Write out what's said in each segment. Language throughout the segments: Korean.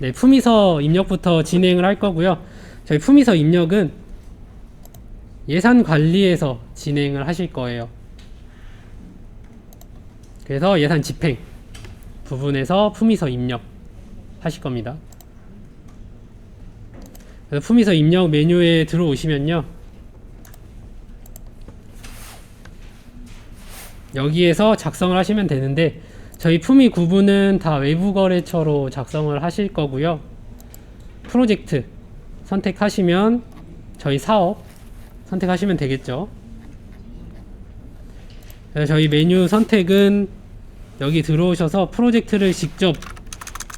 네, 품위서 입력부터 진행을 할 거고요. 저희 품위서 입력은 예산 관리에서 진행을 하실 거예요. 그래서 예산 집행 부분에서 품위서 입력 하실 겁니다. 그래서 품위서 입력 메뉴에 들어오시면요. 여기에서 작성을 하시면 되는데 저희 품위 구분은 다 외부 거래처로 작성을 하실 거고요. 프로젝트 선택하시면 저희 사업 선택하시면 되겠죠. 저희 메뉴 선택은 여기 들어오셔서 프로젝트를 직접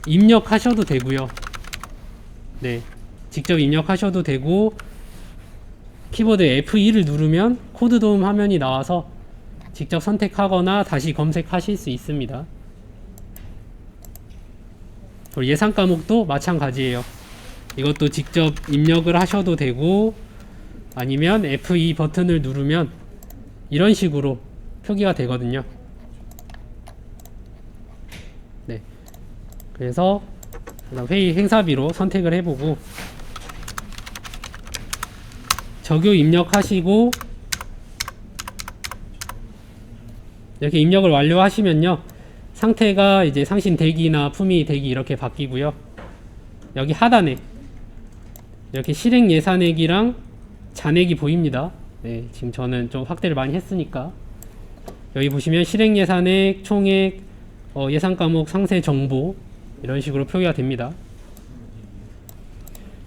입력하셔도 되고요. 네. 직접 입력하셔도 되고 키보드 F2를 누르면 코드 도움 화면이 나와서 직접 선택하거나 다시 검색하실 수 있습니다. 그리고 예산 과목도 마찬가지예요. 이것도 직접 입력을 하셔도 되고 아니면 F2 버튼을 누르면 이런 식으로 표기가 되거든요. 네. 그래서 회의 행사비로 선택을 해보고 적요 입력하시고 이렇게 입력을 완료하시면요. 상태가 이제 상신 대기나 품위 대기 이렇게 바뀌고요. 여기 하단에 이렇게 실행 예산액이랑 잔액이 보입니다. 네 지금 저는 좀 확대를 많이 했으니까. 여기 보시면 실행 예산액 총액 어, 예산 과목 상세 정보 이런 식으로 표기가 됩니다.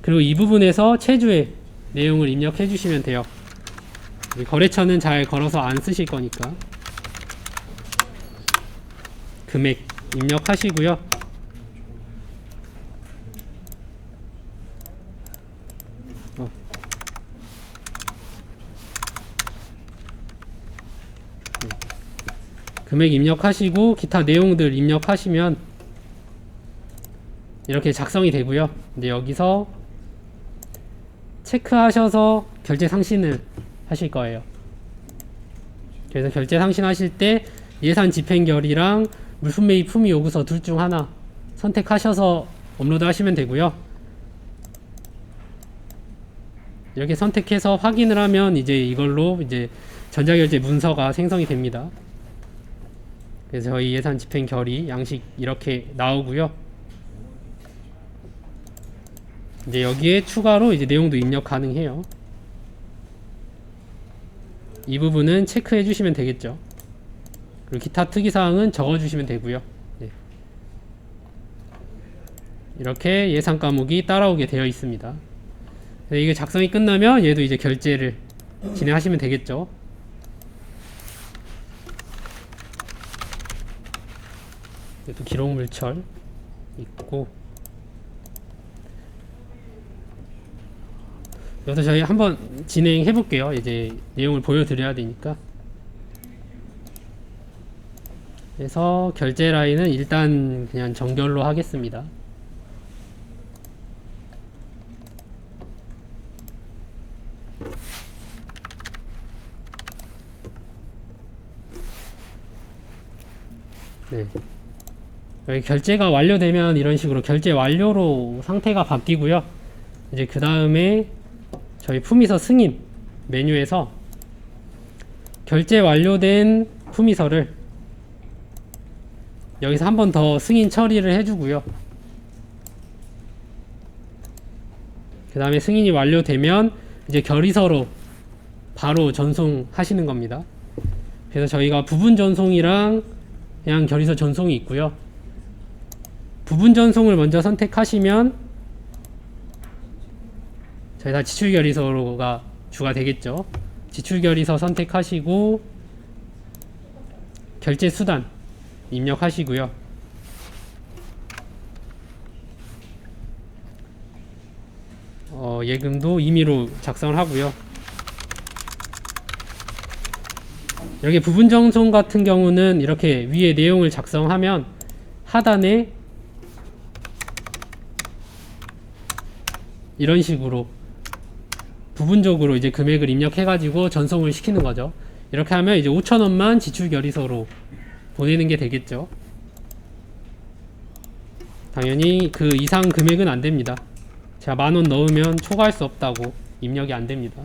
그리고 이 부분에서 체주의 내용을 입력해 주시면 돼요. 거래처는 잘 걸어서 안 쓰실 거니까 금액 입력하시고요. 금액 입력하시고 기타 내용들 입력하시면 이렇게 작성이 되고요. 근데 여기서 체크하셔서 결제 상신을 하실 거예요. 그래서 결제 상신 하실 때 예산 집행결이랑 물품 매입 품위 요구서 둘 중 하나 선택하셔서 업로드 하시면 되고요. 이렇게 선택해서 확인을 하면 이제 이걸로 이제 전자결제 문서가 생성이 됩니다. 그래서 저희 예산 집행 결의 양식 이렇게 나오고요. 이제 여기에 추가로 이제 내용도 입력 가능해요. 이 부분은 체크해 주시면 되겠죠. 그리고 기타 특이사항은 적어주시면 되고요. 네. 이렇게 예산 과목이 따라오게 되어 있습니다. 네, 이게 작성이 끝나면 얘도 이제 결제를 진행하시면 되겠죠. 또 기록 물철 있고 여기서 저희 한번 진행해 볼게요. 이제 내용을 보여드려야 되니까. 그래서 결제 라인은 일단 그냥 정결로 하겠습니다. 네. 여기 결제가 완료되면 이런 식으로 결제 완료로 상태가 바뀌고요. 이제 그 다음에 저희 품위서 승인 메뉴에서 결제 완료된 품위서를 여기서 한 번 더 승인 처리를 해주고요. 그 다음에 승인이 완료되면 이제 결의서로 바로 전송하시는 겁니다. 그래서 저희가 부분 전송이랑 그냥 결의서 전송이 있고요. 부분 전송을 먼저 선택하시면 저희가 지출 결의서가 주가 되겠죠. 지출 결의서 선택하시고 결제 수단 입력하시고요. 어, 예금도 임의로 작성을 하고요. 여기 부분 정송 같은 경우는 이렇게 위에 내용을 작성하면 하단에 이런 식으로 부분적으로 이제 금액을 입력해가지고 전송을 시키는 거죠. 이렇게 하면 이제 5천 원만 지출 결의서로 보내는 게 되겠죠. 당연히 그 이상 금액은 안 됩니다. 제가 만 원 넣으면 초과할 수 없다고 입력이 안 됩니다.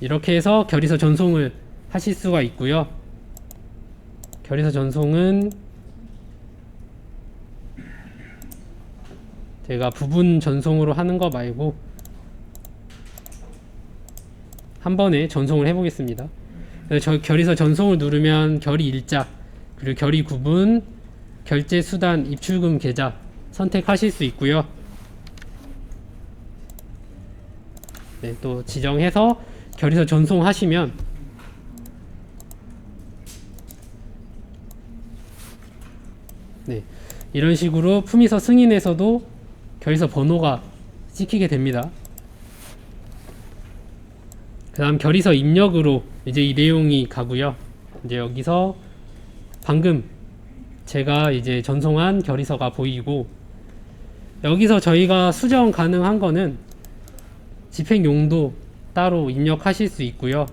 이렇게 해서 결의서 전송을 하실 수가 있고요. 결의서 전송은 제가 부분 전송으로 하는 거 말고 한 번에 전송을 해보겠습니다. 저 결의서 전송을 누르면 결의 일자 그리고 결의 구분 결제 수단 입출금 계좌 선택하실 수 있고요. 네, 또 지정해서 결의서 전송하시면 네, 이런 식으로 품위서 승인에서도 결의서 번호가 찍히게 됩니다. 그 다음 결의서 입력으로 이제 이 내용이 가고요. 이제 여기서 방금 제가 이제 전송한 결의서가 보이고 여기서 저희가 수정 가능한 거는 집행 용도 따로 입력하실 수 있고요.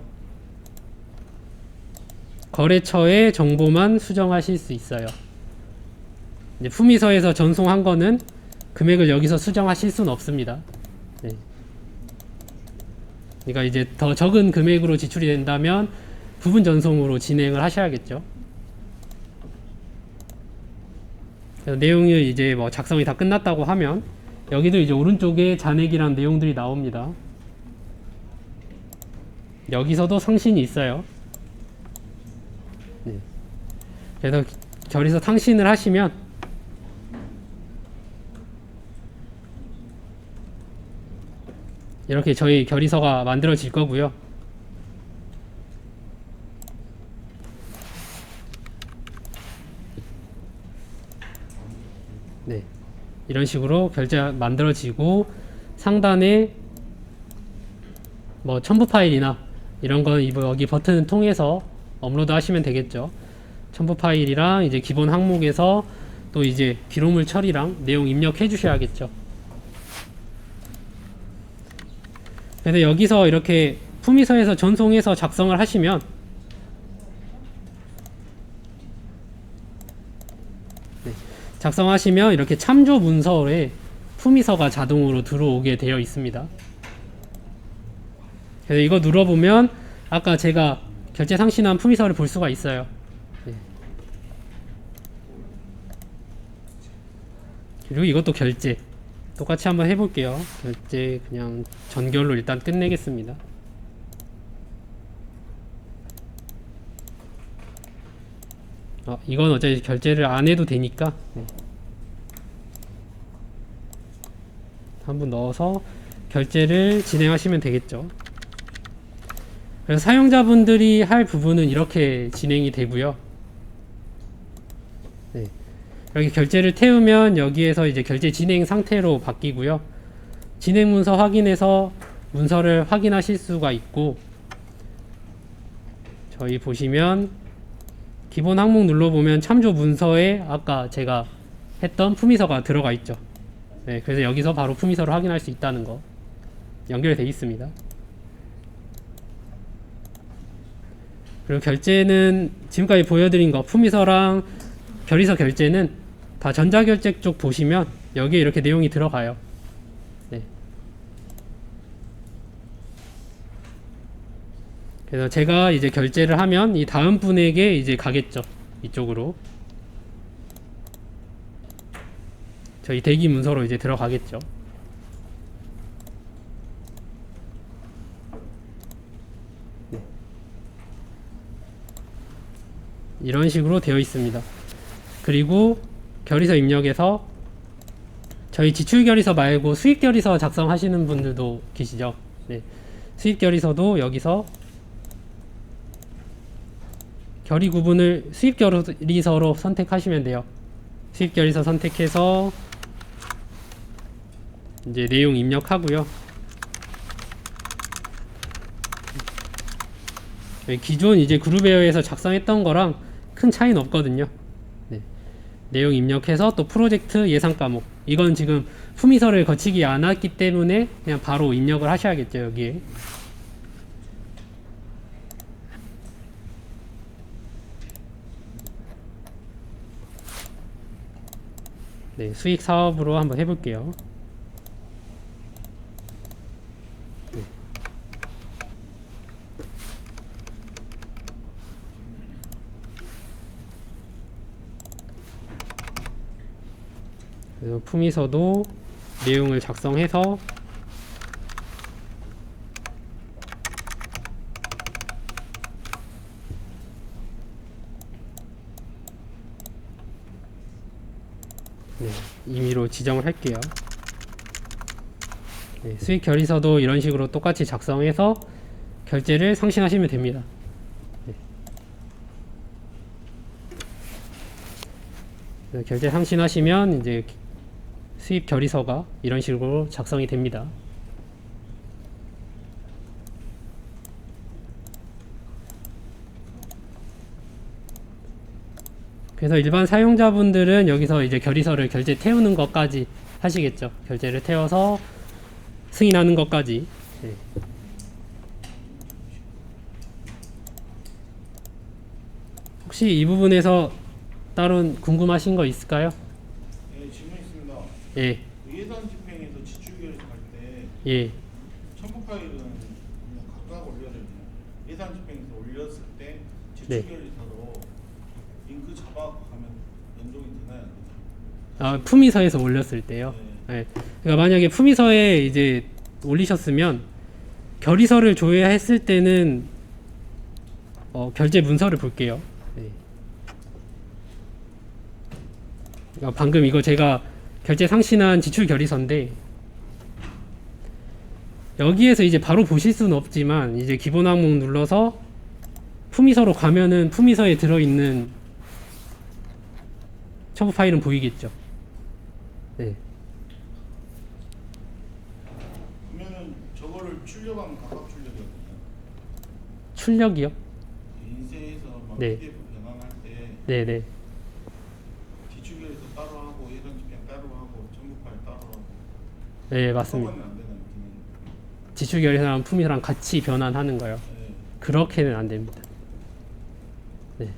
거래처의 정보만 수정하실 수 있어요. 이제 품위서에서 전송한 거는 금액을 여기서 수정하실 수는 없습니다. 네. 그러니까 이제 더 적은 금액으로 지출이 된다면 부분 전송으로 진행을 하셔야겠죠. 그래서 내용이 이제 뭐 작성이 다 끝났다고 하면 여기도 이제 오른쪽에 잔액이란 내용들이 나옵니다. 여기서도 상신이 있어요. 네. 그래서 결의서 상신을 하시면 이렇게 저희 결의서가 만들어질 거고요. 네. 이런 식으로 결제 만들어지고 상단에 뭐 첨부 파일이나 이런 건 여기 버튼 통해서 업로드 하시면 되겠죠. 첨부 파일이랑 이제 기본 항목에서 또 이제 기록물 처리랑 내용 입력해 주셔야겠죠. 그래서 여기서 이렇게 품위서에서 전송해서 작성을 하시면 네, 작성하시면 이렇게 참조 문서에 품위서가 자동으로 들어오게 되어 있습니다. 그래서 이거 눌러보면 아까 제가 결제 상신한 품위서를 볼 수가 있어요. 네. 그리고 이것도 결제. 똑같이 한번 해볼게요. 결제 그냥 전결로 일단 끝내겠습니다. 어, 이건 어차피 결제를 안 해도 되니까 네. 한번 넣어서 결제를 진행하시면 되겠죠. 그래서 사용자분들이 할 부분은 이렇게 진행이 되고요. 네. 여기 결제를 태우면 여기에서 이제 결제 진행 상태로 바뀌고요. 진행 문서 확인해서 문서를 확인하실 수가 있고 저희 보시면 기본 항목 눌러보면 참조 문서에 아까 제가 했던 품위서가 들어가 있죠. 네, 그래서 여기서 바로 품위서를 확인할 수 있다는 거 연결되어 있습니다. 그리고 결제는 지금까지 보여드린 거 품위서랑 결의서 결제는 다 전자결제 쪽 보시면 여기에 이렇게 내용이 들어가요. 네. 그래서 제가 이제 결제를 하면 이 다음 분에게 이제 가겠죠. 이쪽으로. 저희 대기 문서로 이제 들어가겠죠. 이런 식으로 되어 있습니다. 그리고 결의서 입력에서 저희 지출 결의서 말고 수익 결의서 작성하시는 분들도 계시죠. 네. 수익 결의서도 여기서 결의 구분을 수입 결의서로 선택하시면 돼요. 수입 결의서 선택해서 이제 내용 입력하고요. 네, 기존 이제 그룹웨어에서 작성했던 거랑 큰 차이는 없거든요. 내용 입력해서 또 프로젝트 예상 과목. 이건 지금 품위서를 거치지 않았기 때문에 그냥 바로 입력을 하셔야겠죠 여기에. 네, 수익 사업으로 한번 해볼게요. 그래서 품위서도 내용을 작성해서 네, 임의로 지정을 할게요. 네, 수익 결의서도 이런 식으로 똑같이 작성해서 결제를 상신하시면 됩니다. 네. 네, 결제 상신하시면 이제 수입 결의서가 이런 식으로 작성이 됩니다. 그래서 일반 사용자분들은 여기서 이제 결의서를 결제 태우는 것까지 하시겠죠. 결제를 태워서 승인하는 것까지. 네. 혹시 이 부분에서 다른 궁금하신 거 있을까요? 예, 예산 집행에서 지출 결정 할때 예. 첨부 파일은 그냥 각각 올려야 되나요? 예산 집행에서 올렸을 때 지출 네. 결의서로 링크 잡아 가면 연동이 되나요? 아, 품위서에서 올렸을 때요. 네. 네. 그러니까 만약에 품위서에 이제 올리셨으면 결의서를 조회했을 때는 어, 결제 문서를 볼게요. 네. 그러니까 방금 이거 제가 결제 상신한 지출 결의서인데 여기에서 이제 바로 보실 수는 없지만 이제 기본 항목 눌러서 품위서로 가면은 품위서에 들어 있는 첨부 파일은 보이겠죠. 네. 그러면은 저거를 출력하면 각각 출력이거든요. 출력이요? 인쇄해서 막 네. PDF 변환할 때 네네. 지출 결의서 따로 하고 예산 집행 따로 하고 첨부 파일 따로 하고 네 맞습니다. 지출 결의서랑 품위서랑 같이 변환하는 거요. 네. 그렇게는 안 됩니다. 네.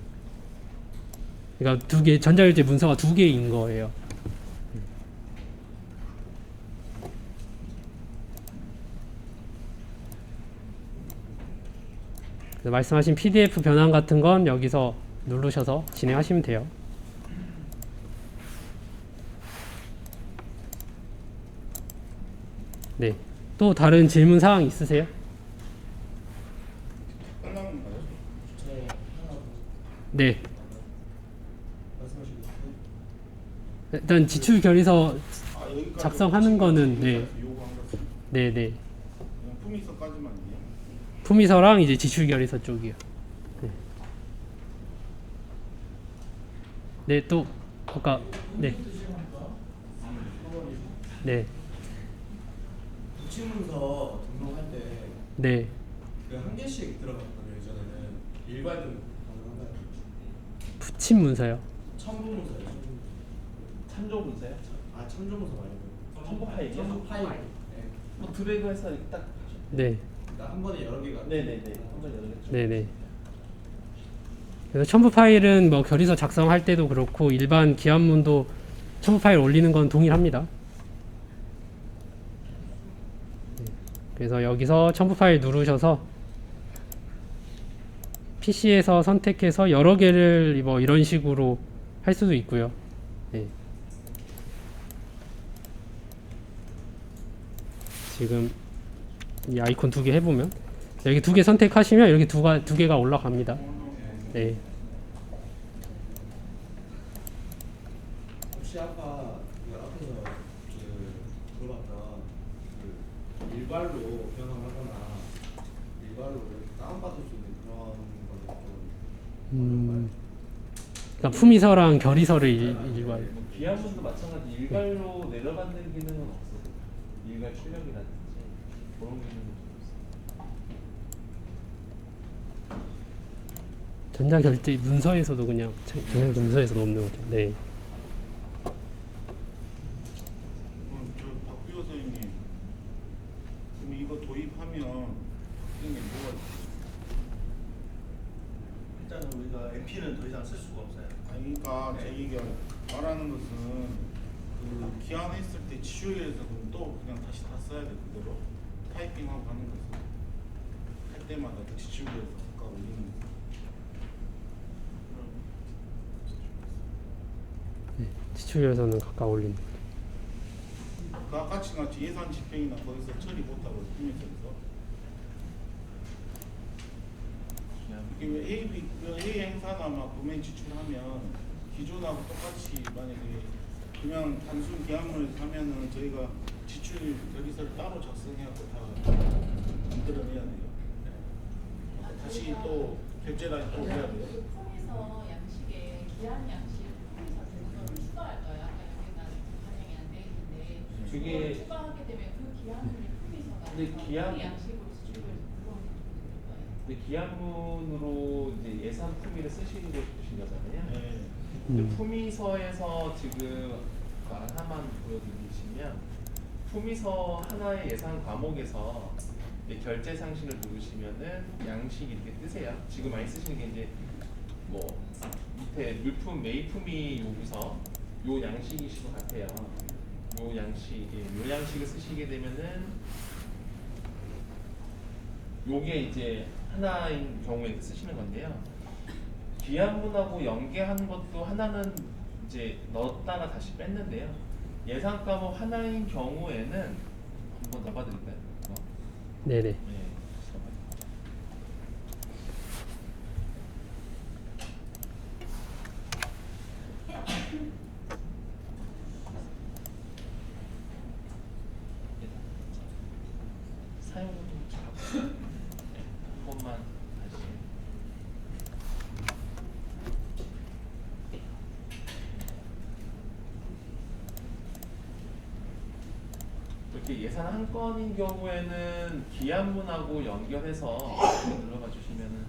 그러니까 두 개 전자결제 문서가 두 개인 거예요. 말씀하신 PDF 변환 같은 건 여기서 누르셔서 진행하시면 돼요. 네. 또 다른 질문 사항 있으세요? 네. 일단 지출 결의서 작성하는 거는, 네. 그냥 품위서까지만요. 품위서랑 이제 지출 결의서 쪽이요. 네. 네, 또 아까 네. 네. 부침문서 등록할 때그 네. 한 개씩 들어갔거든요 예전에는 일괄 등록 가능한가요? 부침 문서요. 첨부문서요. 첨부문서. 참조 문서요? 아 첨부문서 말고. 첨부 파일이요? 첨부 파일. 네. 뭐 드래그 해서 딱 네. 그러니까 한 번에 여러 개가. 네네네 한번 열어냈죠. 네네. 그래서 첨부 파일은 뭐 결의서 작성할 때도 그렇고 일반 기한문도 첨부 파일 올리는 건 동일합니다. 그래서 여기서 첨부 파일 누르셔서 PC에서 선택해서 여러 개를 뭐 이런 식으로 할 수도 있고요. 네. 지금 이 아이콘 두 개 해보면 여기 두 개 선택하시면 이렇게 두가 두 개가 올라갑니다. 네. 혹시 아까 그 앞에서 그 물어봤던 그 일괄로 변환하거나 일괄로 다운받을 수 있는 그런 거는 좀 음, 그러니까 품위서랑 결의서를 일, 일괄. 뭐 기한문도 마찬가지 일괄로 내려받는 기능은 없어요. 일괄 출력이라든지 그런 기능은 좀 전자결제 문서에서도 그냥 전자결제 문서에서도 없는 거죠. 네. 그럼 저 박비호 선생님, 그럼 이거 도입하면 선생님 뭐가 있어요? 일단은 우리가 MP는 더 이상 쓸 수가 없어요. 아니 그러니까 제 얘기가 말하는 것은 그 기한했을 때 지주에서 그럼 또 그냥 다시 다 써야 돼 그대로 타이핑하고 하는 거죠. 할 때마다 그 지주에서 각각 올리는 거. 네, 각각 올리는 거죠. 그 아까 같이 예산 집행이나 거기서 처리 못하고 팀에서 이게 왜 A, B, 그 A 행사나 막 구매 지출하면 기존하고 똑같이 만약에 그냥 단순 기한물을 사면은 저희가 지출 결의서를 따로 작성해갖고 다 만들어내야 돼요. 다시 또 결제라인 또 해야 돼요. 품에서 양식에 기한 양식 품에서 되는 거를 추가할까요? 아까 여기가 반영이 안 돼 있는데 그게- 추가하게 되면 그 기한물이 품에서가 근데 기한- 양식으로 거예요. 근데 기한문으로 이제 예산 품위를 쓰시고 싶으신 거잖아요. 네. 근데 음. 품위서에서 지금 그 하나만 보여드리시면 품위서 하나의 예산 과목에서 이제 결제 상신을 누르시면은 양식 이렇게 뜨세요. 지금 많이 쓰시는 게 이제 뭐 밑에 물품 매입품위 여기서 요 양식이실 것 같아요. 요 양식, 예, 요 양식을 쓰시게 되면은 요게 이제 하나인 경우에 쓰시는 건데요. 기한문하고 연계하는 것도 하나는 이제 넣었다가 다시 뺐는데요. 예산 과목 하나인 경우에는 한번 넣어봐드릴까요? 어? 네네. 네. 잠깐만요. 사용을 좀 잡고 네, 한 번만 다시 이렇게 예산 한 건인 경우에는 기한문하고 연결해서 눌러봐 주시면은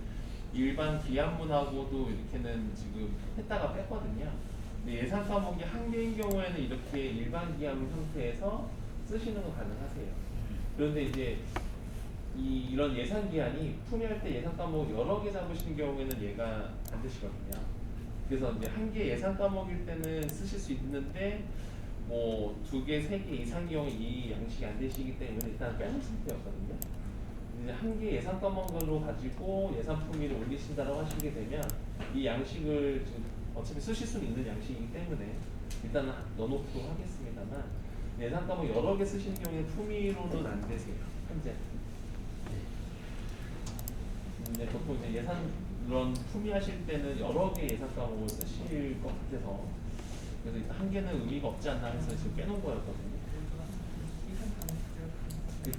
일반 기한문하고도 이렇게는 지금 했다가 뺐거든요. 근데 예산 과목이 한 개인 경우에는 이렇게 일반 기한문 형태에서 쓰시는 거 가능하세요. 그런데 이제 이 이런 예산 기한이 품위할 때 예산 과목 여러 개 잡으시는 경우에는 얘가 안 되시거든요. 그래서 이제 한 개 예산 과목일 때는 쓰실 수 있는데 뭐 두 개, 세 개 이상 경우 이 양식이 안 되시기 때문에 일단 빼놓은 상태였거든요. 이제 한 개 예산 과목으로 가지고 예산 품위를 올리신다고 하시게 되면 이 양식을 지금 어차피 쓰실 수 있는 양식이기 때문에 일단 넣어놓도록 하겠습니다만 예산 과목 여러 개 쓰시는 경우에는 품위로는 안 되세요. 현재. 근데 보통 이제 예산 이런 품위 하실 때는 여러 개 예산 과목을 쓰실 것 같아서 그래서 한 개는 의미가 없지 않나 해서 지금 빼놓은 거였거든요.